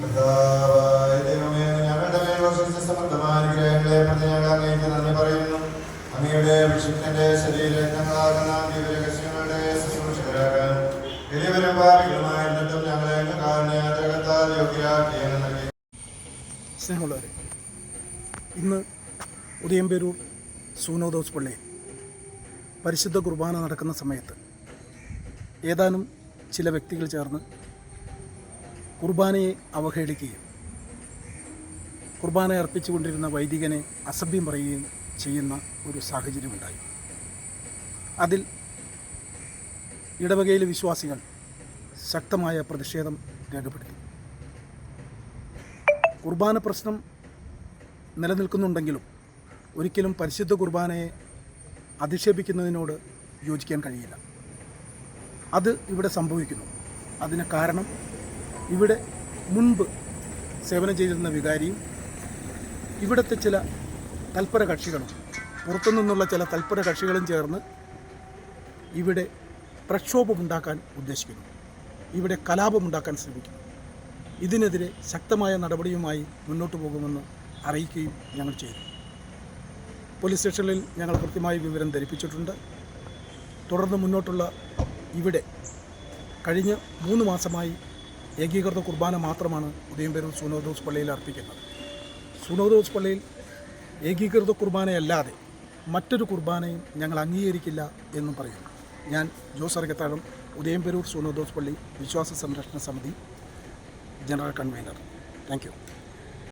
കർത്താവായ ദൈവമേ, ഞങ്ങളുടെ മേൽ വർഷിച്ച സമൃദ്ധമായ അനുഗ്രഹങ്ങളെ പ്രതി ഞങ്ങൾ അങ്ങേക്ക് നന്ദി പറയുന്നു. അങ്ങയുടെ വിശുദ്ധന്റെ ശരീരം ഞങ്ങളാകുന്ന ദിവ്യരഹസ്യങ്ങളുടെ ശുശ്രൂഷകരാകാൻ എളിയവരും പാപികളുമായിരുന്നിട്ടും സ്നേഹമുള്ളവരെ ഇന്ന് ഉദയംപേരൂർ സൂനോദോസ് പള്ളിയിൽ പരിശുദ്ധ കുർബാന നടക്കുന്ന സമയത്ത് ഏതാനും ചില വ്യക്തികൾ ചേർന്ന് കുർബാനയെ അവഹേളിക്കുകയും കുർബാന അർപ്പിച്ചുകൊണ്ടിരുന്ന വൈദികനെ അസഭ്യം പറയുകയും ചെയ്യുന്ന ഒരു സാഹചര്യമുണ്ടായി. അതിൽ ഇടവകയിലെ വിശ്വാസികൾ ശക്തമായ പ്രതിഷേധം രേഖപ്പെടുത്തി. കുർബാന പ്രശ്നം നിലനിൽക്കുന്നുണ്ടെങ്കിലും ഒരിക്കലും പരിശുദ്ധ കുർബാനയെ അധിക്ഷേപിക്കുന്നതിനോട് യോജിക്കാൻ കഴിയില്ല. അത് ഇവിടെ സംഭവിക്കുന്നു. അതിന് കാരണം ഇവിടെ മുൻപ് സേവനം ചെയ്തിരുന്ന വികാരിയും ഇവിടുത്തെ ചില തൽപര കക്ഷികളും പുറത്തു നിന്നുള്ള ചില തൽപര കക്ഷികളും ചേർന്ന് ഇവിടെ പ്രക്ഷോഭമുണ്ടാക്കാൻ ഉദ്ദേശിക്കുന്നു. ഇവിടെ കലാപമുണ്ടാക്കാൻ ശ്രമിക്കുന്നു. ഇതിനെതിരെ ശക്തമായ നടപടിയുമായി മുന്നോട്ട് പോകുമെന്ന് അറിയിക്കുകയും ഞങ്ങൾ ചെയ്തു. പോലീസ് സ്റ്റേഷനിൽ ഞങ്ങൾ കൃത്യമായി വിവരം ധരിപ്പിച്ചിട്ടുണ്ട്. തുടർന്ന് മുന്നോട്ടുള്ള ഇവിടെ കഴിഞ്ഞ മൂന്ന് മാസമായി ഏകീകൃത കുർബാന മാത്രമാണ് ഉദയംപേരൂർ സുനോദോസ് പള്ളിയിൽ അർപ്പിക്കുന്നത്. സുനോദോസ് പള്ളിയിൽ ഏകീകൃത കുർബാനയല്ലാതെ മറ്റൊരു കുർബാനയും ഞങ്ങൾ അംഗീകരിക്കില്ല എന്നും പറയുന്നു. ഞാൻ ജോസ് അറകത്താഴം ഉദയംപേരൂർ സുനോദോസ് പള്ളി വിശ്വാസ സംരക്ഷണ സമിതി ജനറൽ കൺവീനർ താങ്ക് യു